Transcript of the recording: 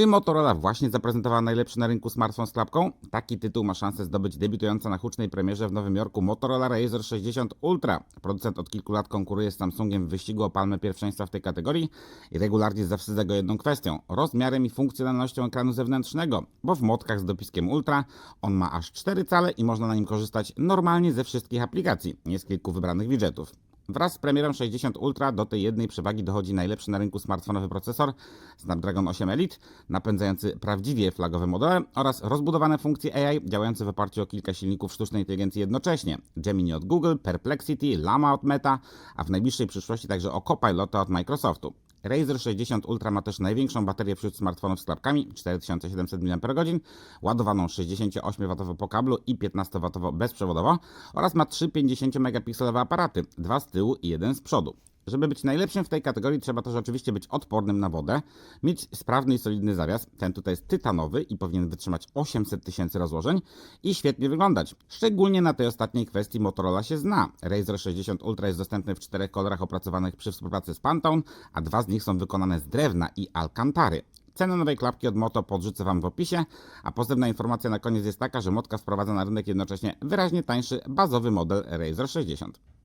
Czy Motorola właśnie zaprezentowała najlepszy na rynku smartfon z klapką? Taki tytuł ma szansę zdobyć debiutująca na hucznej premierze w Nowym Jorku Motorola Razr 60 Ultra. Producent od kilku lat konkuruje z Samsungiem w wyścigu o palmę pierwszeństwa w tej kategorii i regularnie zawstydza go jedną kwestią rozmiarem i funkcjonalnością ekranu zewnętrznego, bo w motkach z dopiskiem Ultra on ma aż 4 cale i można na nim korzystać normalnie ze wszystkich aplikacji, nie z kilku wybranych widgetów. Wraz z premierą 60 Ultra do tej jednej przewagi dochodzi najlepszy na rynku smartfonowy procesor Snapdragon 8 Elite, napędzający prawdziwie flagowe modele oraz rozbudowane funkcje AI działające w oparciu o kilka silników sztucznej inteligencji jednocześnie. Gemini od Google, Perplexity, Llama od Meta, a w najbliższej przyszłości także o Copilota od Microsoftu. Razer 60 Ultra ma też największą baterię wśród smartfonów z klapkami 4700 mAh, ładowaną 68W po kablu i 15W bezprzewodowo oraz ma trzy 50-megapikselowe aparaty, dwa z tyłu i jeden z przodu. Żeby być najlepszym w tej kategorii, trzeba też oczywiście być odpornym na wodę, mieć sprawny i solidny zawias, ten tutaj jest tytanowy i powinien wytrzymać 800 tysięcy rozłożeń i świetnie wyglądać. Szczególnie na tej ostatniej kwestii Motorola się zna. Razer 60 Ultra jest dostępny w czterech kolorach opracowanych przy współpracy z Pantone, a dwa z nich są wykonane z drewna i alcantary. Cenę nowej klapki od Moto podrzucę Wam w opisie, a pozytywna informacja na koniec jest taka, że Motka wprowadza na rynek jednocześnie wyraźnie tańszy bazowy model Razer 60.